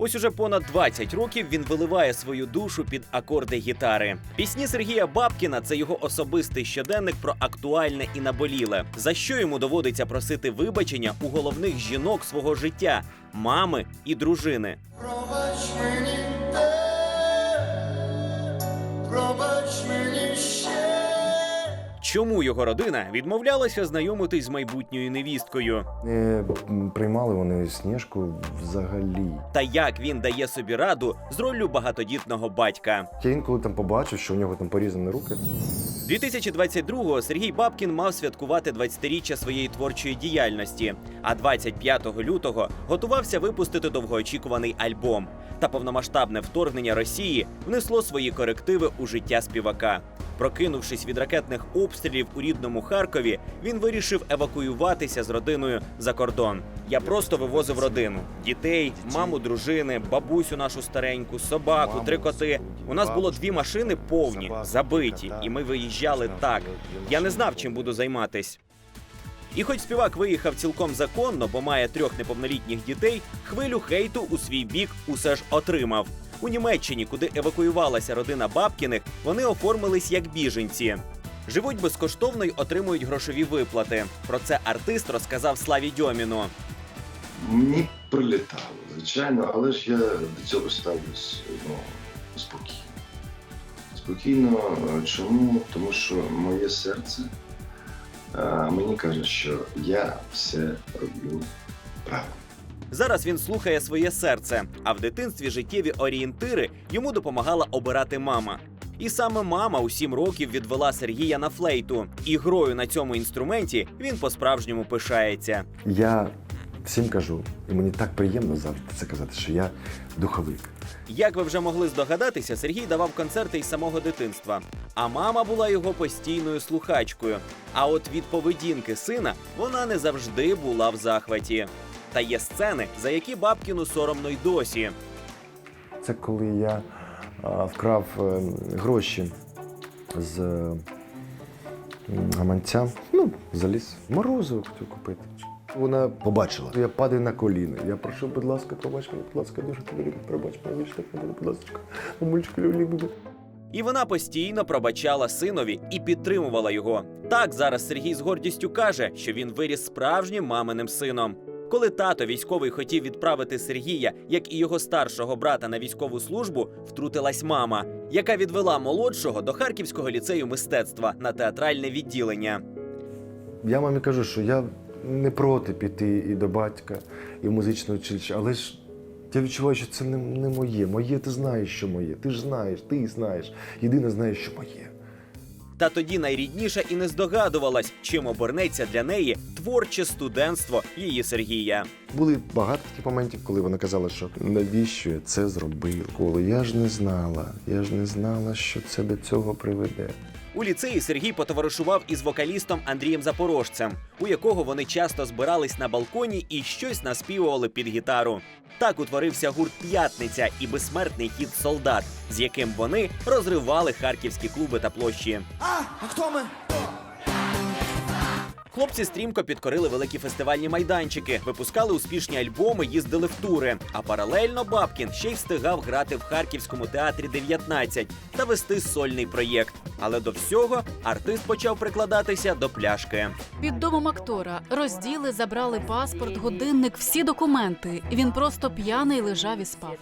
Ось уже понад 20 років він виливає свою душу під акорди гітари. Пісні Сергія Бабкіна це його особистий щоденник про актуальне і наболіле, за що йому доводиться просити вибачення у головних жінок свого життя мами і дружини. Пробач Чому його родина відмовлялася знайомитись з майбутньою невісткою? Не приймали вони сніжку взагалі. Та як він дає собі раду з роллю багатодітного батька? Я інколи там побачив, що у нього там порізані руки. 2022-го Сергій Бабкін мав святкувати 20-річчя своєї творчої діяльності, а 25 лютого готувався випустити довгоочікуваний альбом. Та повномасштабне вторгнення Росії внесло свої корективи у життя співака. Прокинувшись від ракетних обстрілів у рідному Харкові, він вирішив евакуюватися з родиною за кордон. Я просто вивозив родину: дітей, маму, дружини, бабусю нашу стареньку, собаку, три коти. У нас було дві машини повні, забиті, і ми виїжджали так. Я не знав, чим буду займатись. І хоч співак виїхав цілком законно, бо має трьох неповнолітніх дітей, хвилю хейту у свій бік усе ж отримав. У Німеччині, куди евакуювалася родина Бабкіних, вони оформились як біженці. Живуть безкоштовно й отримують грошові виплати. Про це артист розказав Славі Дьоміну. Мені прилітало, звичайно, але ж я до цього ставлюсь ну, спокійно. Спокійно, е, чому? Тому що моє серце е, мені каже, що я все роблю правильно. Зараз він слухає своє серце, а в дитинстві життєві орієнтири йому допомагала обирати мама. І саме мама у сім років відвела Сергія на флейту, і грою на цьому інструменті він по-справжньому пишається. Я всім кажу, і мені так приємно завжди це казати, що я духовик. Як ви вже могли здогадатися, Сергій давав концерти із самого дитинства. А мама була його постійною слухачкою. А от від поведінки сина вона не завжди була в захваті. Та є сцени, за які бабкіну соромно й досі. Це коли я а, вкрав е, гроші з е, м, гаманця, ну, заліз. Морозиво хотів купити. Вона побачила. Я падаю на коліна. Я прошу, будь ласка, пробач мене, будь ласка, дуже тебе люблю, пробач мене, більше так не буде, будь ласка. Мамульчика, люблю, люблю. І вона постійно пробачала синові і підтримувала його. Так зараз Сергій з гордістю каже, що він виріс справжнім маминим сином. Коли тато військовий хотів відправити Сергія, як і його старшого брата на військову службу, втрутилась мама, яка відвела молодшого до Харківського ліцею мистецтва на театральне відділення. Я мамі кажу, що я не проти піти і до батька, і в музичне училище, але ж я відчуваю, що це не, не моє. Моє ти знаєш, що моє. Ти ж знаєш, ти знаєш. Єдине знаєш, що моє. Та тоді найрідніша і не здогадувалась, чим обернеться для неї творче студентство її Сергія. Були багато таких моментів, коли вона казала, що навіщо я це зробив? Коли я ж не знала, я ж не знала, що це до цього приведе. У ліцеї Сергій потоваришував із вокалістом Андрієм Запорожцем, у якого вони часто збирались на балконі і щось наспівували під гітару. Так утворився гурт П'ятниця і безсмертний хіт Солдат, з яким вони розривали харківські клуби та площі. А, а хто ми? Хлопці стрімко підкорили великі фестивальні майданчики, випускали успішні альбоми, їздили в тури. А паралельно Бабкін ще й встигав грати в харківському театрі 19 та вести сольний проєкт. Але до всього артист почав прикладатися до пляшки. Під домом актора розділи, забрали паспорт, годинник, всі документи. Він просто п'яний лежав і спав.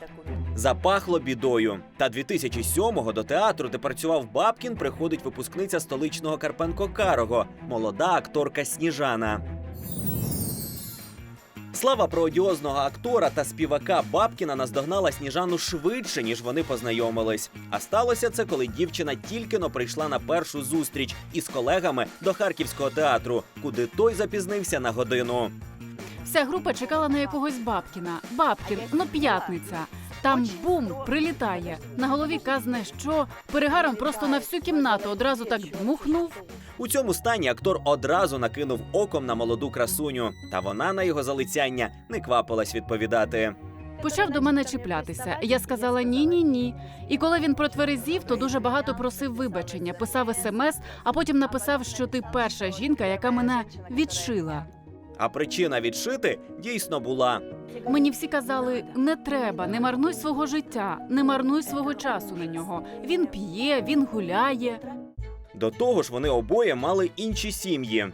Запахло бідою. Та 2007-го до театру, де працював Бабкін, приходить випускниця столичного Карпенко Карого, молода акторка Сніжана. Слава про одіозного актора та співака Бабкіна наздогнала Сніжану швидше, ніж вони познайомились. А сталося це, коли дівчина тільки но прийшла на першу зустріч із колегами до харківського театру, куди той запізнився на годину. Вся група чекала на якогось Бабкіна. Бабкін, ну п'ятниця. Там бум прилітає. На голові казне, що перегаром просто на всю кімнату одразу так дмухнув. У цьому стані актор одразу накинув оком на молоду красуню, та вона на його залицяння не квапилась відповідати. Почав до мене чіплятися. Я сказала ні, ні, ні. І коли він протверезів, то дуже багато просив вибачення, писав смс, а потім написав, що ти перша жінка, яка мене відшила. А причина відшити дійсно була. Мені всі казали: не треба, не марнуй свого життя, не марнуй свого часу на нього. Він п'є, він гуляє. До того ж, вони обоє мали інші сім'ї.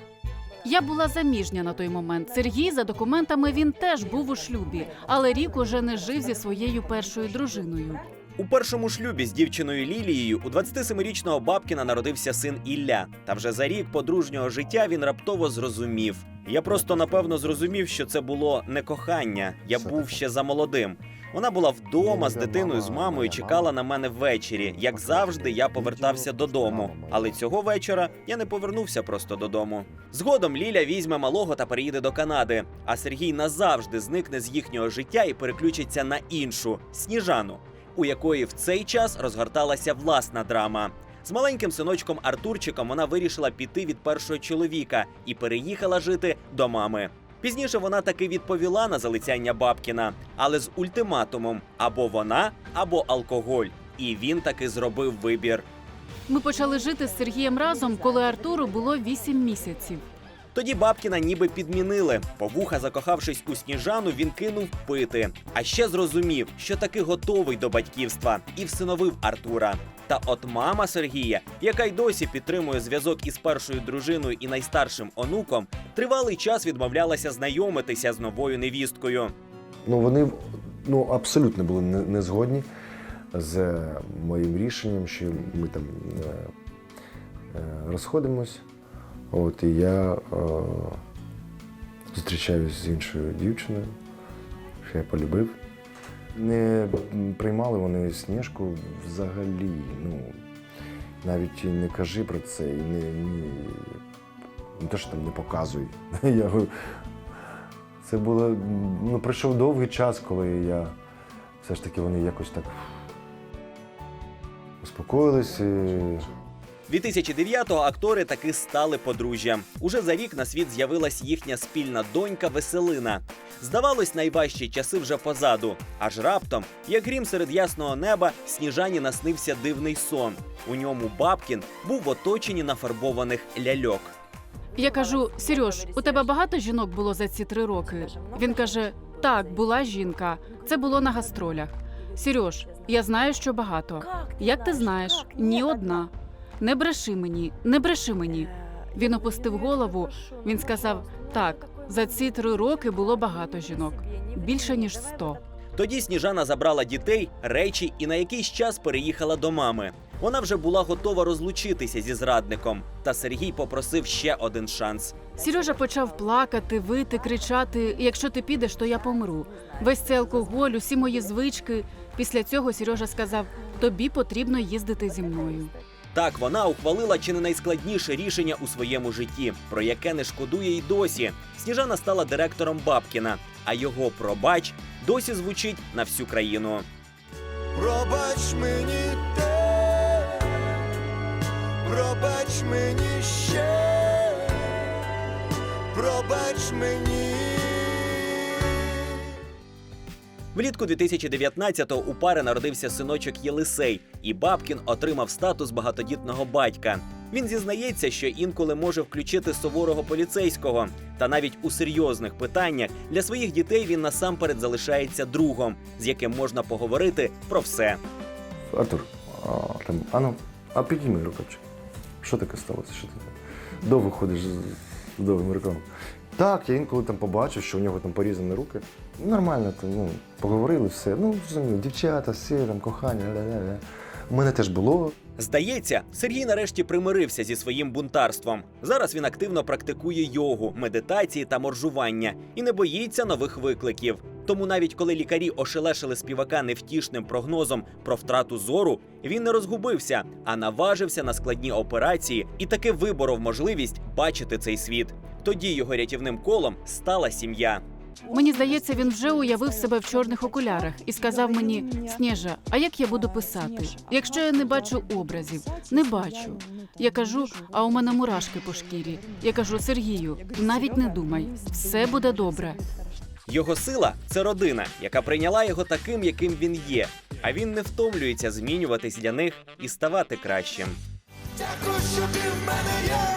Я була заміжня на той момент. Сергій за документами він теж був у шлюбі, але рік уже не жив зі своєю першою дружиною. У першому шлюбі з дівчиною Лілією у 27-річного Бабкіна народився син Ілля. Та вже за рік подружнього життя він раптово зрозумів. Я просто напевно зрозумів, що це було не кохання. Я був ще за молодим. Вона була вдома з дитиною з мамою, чекала на мене ввечері. Як завжди, я повертався додому. Але цього вечора я не повернувся просто додому. Згодом Ліля візьме малого та переїде до Канади. А Сергій назавжди зникне з їхнього життя і переключиться на іншу сніжану, у якої в цей час розгорталася власна драма. З маленьким синочком Артурчиком вона вирішила піти від першого чоловіка і переїхала жити до мами. Пізніше вона таки відповіла на залицяння Бабкіна, але з ультиматумом або вона, або алкоголь. І він таки зробив вибір. Ми почали жити з Сергієм разом, коли Артуру було 8 місяців. Тоді Бабкіна ніби підмінили. Повуха, закохавшись у сніжану, він кинув пити. А ще зрозумів, що таки готовий до батьківства, і всиновив Артура. Та от мама Сергія, яка й досі підтримує зв'язок із першою дружиною і найстаршим онуком, тривалий час відмовлялася знайомитися з новою невісткою. Ну, вони ну, абсолютно були не, згодні з моїм рішенням, що ми там е, е, розходимось. От, і я е, зустрічаюсь з іншою дівчиною, що я полюбив. Не приймали вони сніжку взагалі. Ну, навіть не кажи про це, і не, ні, не те, що там не показуй. Я це було. Ну, пройшов довгий час, коли я все ж таки вони якось так успокоїлись. І 2009-го актори таки стали подружжям. Уже за рік на світ з'явилась їхня спільна донька Веселина. Здавалось, найважчі часи вже позаду. Аж раптом, як грім серед ясного неба, сніжані наснився дивний сон. У ньому Бабкін був в оточенні нафарбованих ляльок. Я кажу: Сереж, у тебе багато жінок було за ці три роки. Він каже: Так, була жінка. Це було на гастролях. Сереж, я знаю, що багато. Як ти знаєш, ні одна. Не бреши мені, не бреши мені. Він опустив голову. Він сказав: так, за ці три роки було багато жінок, більше ніж сто. Тоді Сніжана забрала дітей, речі і на якийсь час переїхала до мами. Вона вже була готова розлучитися зі зрадником. Та Сергій попросив ще один шанс. Сережа почав плакати, вити, кричати: якщо ти підеш, то я помру. Весь цей алкоголь, усі мої звички. Після цього Сережа сказав: тобі потрібно їздити зі мною. Так вона ухвалила чи не найскладніше рішення у своєму житті, про яке не шкодує й досі. Сніжана стала директором Бабкіна, а його пробач досі звучить на всю країну. Пробач мені те, пробач мені ще, пробач мені. Влітку 2019-го у пари народився синочок Єлисей, і Бабкін отримав статус багатодітного батька. Він зізнається, що інколи може включити суворого поліцейського. Та навіть у серйозних питаннях для своїх дітей він насамперед залишається другом, з яким можна поговорити про все. Артур, а, там, а ну, а підійми рукавчик. Що таке сталося? Що ти довго ходиш з, з довгим рукавом? Так, я інколи там побачив, що у нього там порізані руки. Нормально, там, ну, поговорили, все. Ну, зрозуміло, дівчата, всі там, кохання, ля-ля-ля. У мене теж було. Здається, Сергій нарешті примирився зі своїм бунтарством. Зараз він активно практикує йогу, медитації та моржування і не боїться нових викликів. Тому навіть коли лікарі ошелешили співака невтішним прогнозом про втрату зору, він не розгубився, а наважився на складні операції і таки виборов можливість бачити цей світ. Тоді його рятівним колом стала сім'я. Мені здається, він вже уявив себе в чорних окулярах і сказав мені: Снежа, а як я буду писати? Якщо я не бачу образів, не бачу. Я кажу, а у мене мурашки по шкірі. Я кажу, Сергію, навіть не думай, все буде добре. Його сила це родина, яка прийняла його таким, яким він є. А він не втомлюється змінюватись для них і ставати кращим. Дякую, що ти в мене є.